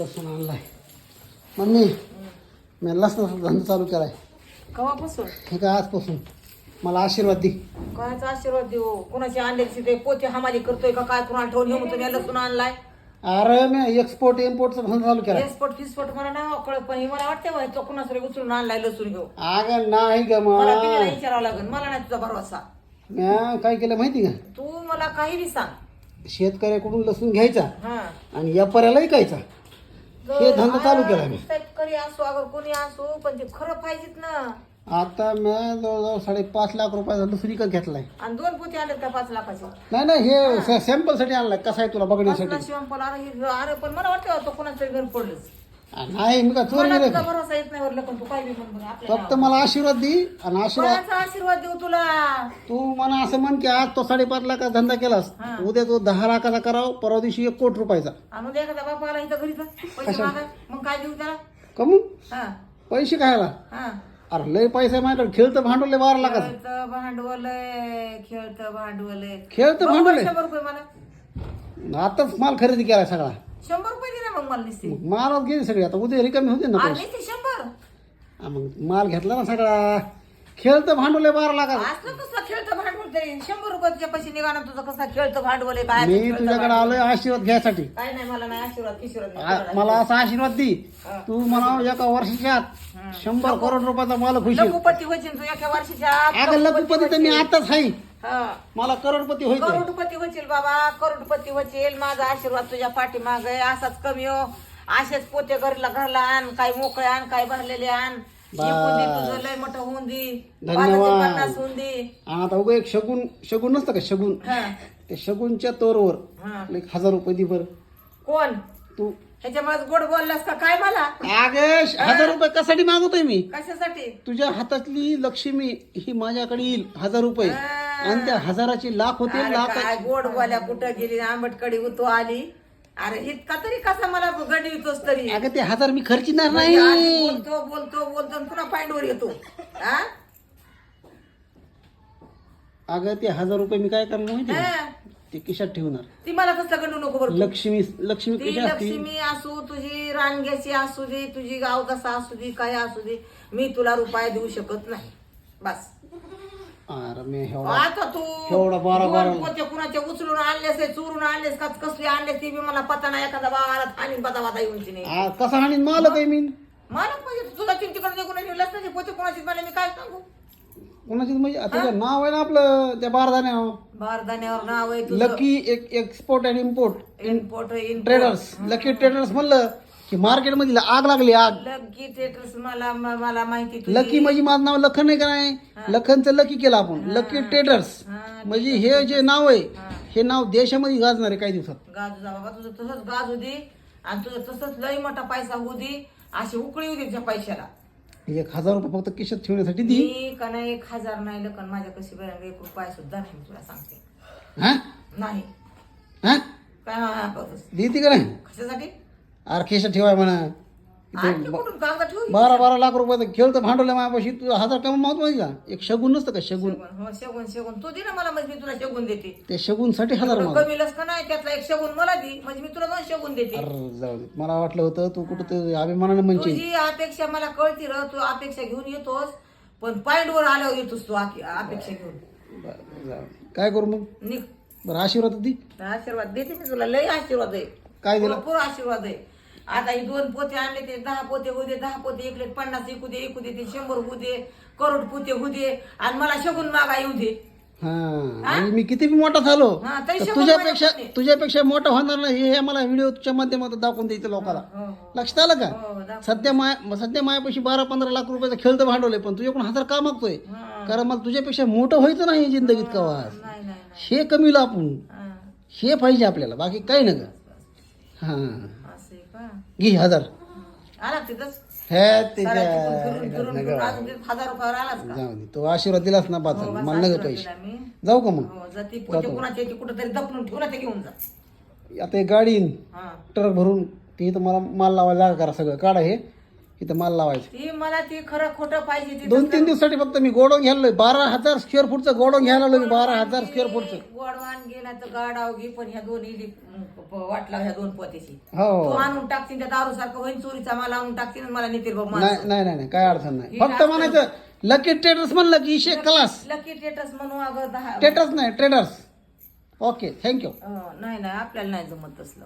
लसूण आणलाय. मम्मी मी लसणाचा धंदा चालू केलाय. कवापासून? हे काय आजपासून? मला आशीर्वाद दे. कायचा आशीर्वाद देऊ? कोणाची आणलेली ते पोते हमाली करतोय का? काय कुणाला ठेवून हे म्हणतो मी लसूण आणलाय? अरे मी एक्सपोर्ट इम्पोर्टचा धंदा चालू केलाय. एक्सपोर्ट फिसपोर्ट मला ना कळत पण. हे मला वाटतं तो कुणाच उचलून आणलाय लसूण घेऊ अगं नाही ग मला मा बिनीला विचारावं लागेल. मला नाही तुझा भरवसा म्या काय केलं माहिती का? तू मला काही बी सांग. शेतकऱ्याकडून लसूण घ्यायचा हा. आणि व्यापाऱ्याला विकायचा हे धंदा चालू केला मी. शेतकरी असो अगर कोणी असो पण ते खरं पाहिजेत ना. आता मी जवळजवळ साडेपाच लाख रुपयाचा लसूण विकत घेतलाय. आणि दोन पोते आणलेत का पाच लाखाचे नाही नाही हे सॅम्पलसाठी आणलाय. कसा आहे तुला बघण्यासाठी? शिवंपल अरे हे- अरे पण मला वाटतं तो कोणाच्या घरी पडलंच नाही मी का चोर तुझा भरोसा येत नाही वरलं पण तू काय बी म्हण बरं, आपल्या फक्त मला आशीर्वाद दे आणि आशीर्वाद कोणाचा आशीर्वाद देऊ तुला? तू मला असं म्हण की आज तो साडेपाच लाखाचा धंदा केलास हा. उद्या तो दहा लाखाचा कराव परवा दिवशी एक कोटी रुपयाचा. दे एखादा इथं घरीच पैसे मागा मग काय देऊ त्याला? कमू हा. पैसे खायला? हा. अरे लय पैसा आहे माझ्याकडे खेळतं भांडवल लय बारा लाखाचं. खेळतं भांडवल आहे, खेळतं भांडवल आहे. खेळतं भांडवल मला. आहे आताच माल खरेदी केलाय सगळा. शंभर रुपये दे ना मग मला निसते. मग माल गेली सगळी आता उद्या रिकामी होते ना आ, पैसे. निसते शंभर. हा, मग माल घेतला ना सगळा. खेळतं भांडवल आहे बारा लाखाचं. असलं कसं खेळतं भांडवल तरी. शंभर रुपये तुझ्या पैसे निघा ना तुझं कसं खेळतं भांडवल आहे काय मी खेळतं तुझ्याकडे आलोय आशीर्वाद घ्यायसाठी. काय नाही मला नाही आशीर्वाद आ- मला असा आशीर्वाद दे. तू म्हणा एका वर्षाच्या आत शंभर करोड रुपयाचा मालक होशील लघुपती होशील तू एका वर्षाच्या आत अगं लघुपती तर मी आताच आहे. हा. मला करोडपती व्हायचं करोडपती होशील बाबा करोडपती होशील. माझा आशीर्वाद तुझ्या पाठीमाग आहे. असाच कमी हो. असेच पोते घरला घरला आण. काय मोकळे आण काय भरलेले आण. एकूण दे तुझं लय मोठं होऊन दे. धन्यवाद. पाच पन्नास होऊन दे. आणि आता उगा एक शगुन शगुन नसतं का? शगुन. हा. त्या शगुनच्या तोरवर हा. एक हजार रुपये दे बर. कोण? तू. ह्याच्यामुळे गोड बोललास का? काय मला? अगे हजार रुपये कशासाठी मागवतोय मी? कशासाठी? तुझ्या हातातली लक्ष्मी ही माझ्याकडे येईल हजार रुपये. आणि त्या हजाराची लाख अरे लाख काय गोड बोल्या कुठं गेली आंबटकडी उतो आली. अरे इतका तरी कसा मला गडी येतोस तरी. अगं ते हजार मी खर्चिणार म्हणजे आधी नाही बोलतो बोलतो बोलतो आणि पुन्हा पायंडवर येतो. हा? अगं ते हजार रुपये मी काय करणार माहिती? हा. ते खिशात ठेवणार. ती मला कसं गंडू नको बरं लक्ष्मी लक्ष्मी ती असते लक्ष्मी असू तुझी रानग्याची असू दे तुझी गावदसा असू दे काय असू दे मी तुला रुपये देऊ शकत नाही. बस. अरे मी आता तू एवढा बारा- बारा- दोन पोते कुणाचे उचलून आणलेस चोरून आणलेस का कसले आणले ती बी मला पता नाही एखादा बाबाला आणि पता पता येऊन नाही आ, कसा हाणीन मालक आहे मी. मला म्हणजे तुझा चिंतीकडे निघून निघलास नाही पोते कोणाची मला मी काय सांगू? कोणाची म्हणजे आता त्याचं नाव आहे ना आपलं त्या बारदान्या बारदाण्यावर नाव आहे तुझं. Lucky export and import import traders lucky traders म्हणलं की मार्केटमध्ये आग लागली आग. लकी टेटर्स मला म- मला माहिती तुझी. लकी म्हणजे माझं नाव लखन आहे का नाही? लखनचं लकी केलं आपण. लकी ट्रेडर्स हा, म्हणजे हे जे नाव आहे हे. नाव देशामध्ये गाजणार आहे काही दिवसात. गाजू जा बाबा तुझं तसंच गाजू दे आणि तुझं तसंच लई मोठा पैसा होऊ दे अशी उकळी होऊ दे त्या पैशाला. एक हजार रुपये फक्त खिशात ठेवण्यासाठी दी. मी का नाही एक हजार नाही लकन माझ्या कशी बरं एक रुपया सुद्धा नाही मी तुला सांगते. हा? नाही. हा? काय हा, हा, बघ. देते का नाही? कशासाठी? अरे खिशात ठेवाय म्हणा. कुठून? कागद बारा बारा लाख रुपयाचं खेळतं भांडवलं माझ्यापाशी. तुझा हजार कमी मागतो माहिती का? एक शगुन नसतं का? शगुन. शगुन हो शगुन शगुन. तू दे ना मला म्हणजे मी तुला शगुन देते. त्या शगुनसाठी हजार माग कमी लस का नाही त्यातला एक शगुन मला दे. म्हणजे मी तुला दोन शगुन देते. अरे जाऊ दे. मला वाटलं होतं तू कुठं ते अभिमानाने म्हणशील. तुझी अपेक्षा मला कळती र. तू अपेक्षा घेऊन येतोस पण पॉइंटवर आल्यावर येतोस तू आके- अपेक्षा घेऊन. बरं, जाऊ दे. काय करू मग? निघ. बरं आशीर्वाद दी. आशीर्वाद देते मी तुला. लय आशीर्वाद आहे. काय दिलं? भरपूर आशीर्वाद आहे. आता हे दोन पोते आणले ते दहा पोते होऊ दे दहा पोते इकडे पन्नास एकू दे एकू दे ते शंभर होऊ दे करोड पोते होऊ दे. आणि मला शगुन मागा येऊ दे. हा म्हणजे मी किती मोठा झालो हा, तरी तर शंभर तुझ्यापेक्षा. तुझ्यापेक्षा मोठा होणार नाही हे मला व्हिडिओच्या माध्यमातून दाखवून द्यायचं लोकांना हो हो. लक्षात आलं का? हो दाखव. सध्या माय सध्या मायापाशी बारा पंधरा लाख रुपयाचं खेळतं भांडवलंय पण तुझ्याकडून हजार का मागतोय? हा. कारण मला तुझ्यापेक्षा मोठं व्हायचं नाही जिंदगीत कवा नाही नाही नाही. हे कमीला आपण हा, हे पाहिजे आपल्याला बाकी काही नका. हा. आहे घे हजार. आला तिथंच? हे त्याच्या ते हजार रुपयावर आलाच का? जाऊ दे तो आशीर्वाद दिलास ना बाचा हो, मला नका आशीर्वाद पैसे. जाऊ का मग? हो, जर ती पोते कुणाच्या इथे कुठंतरी दपणून ठेवू ना ते घेऊन जा. आता एक गाडी येईन. हा. ट्रक भरून ते इथं मला माल लावायला जागा करा सगळं. काढा हे. इथं माल लावायचं. ती मला ती खरं खोटं पाहिजे ती दोन तीन दिवसासाठी फक्त मी गोडोन घ्यायला बारा हजार स्क्वेअर फूटचं गोडोन घ्यायला आलो मी बारा हजार स्क्वेअर फूटचं गोडवान गेला तर गाडाव घे पण ह्या दोन इली वाटला ह्या दोन पोतीची तू हो आणून टाकतील त्या दारू सारखं होईन चोरीचा मला आणून टाकतील आणि मला नेतील बाबा नाही नाही नाही नाही, काय अडचण नाही. फक्त म्हणायचं लकी ट्रेडर्स म्हणलं की इशे क्लास लकी टेटस म्हणू अगं दहा ट्रेडर्स नाही ट्रेडर्स ओके थँक्यू अं, नाही नाही आपल्याला नाही जमत तसलं.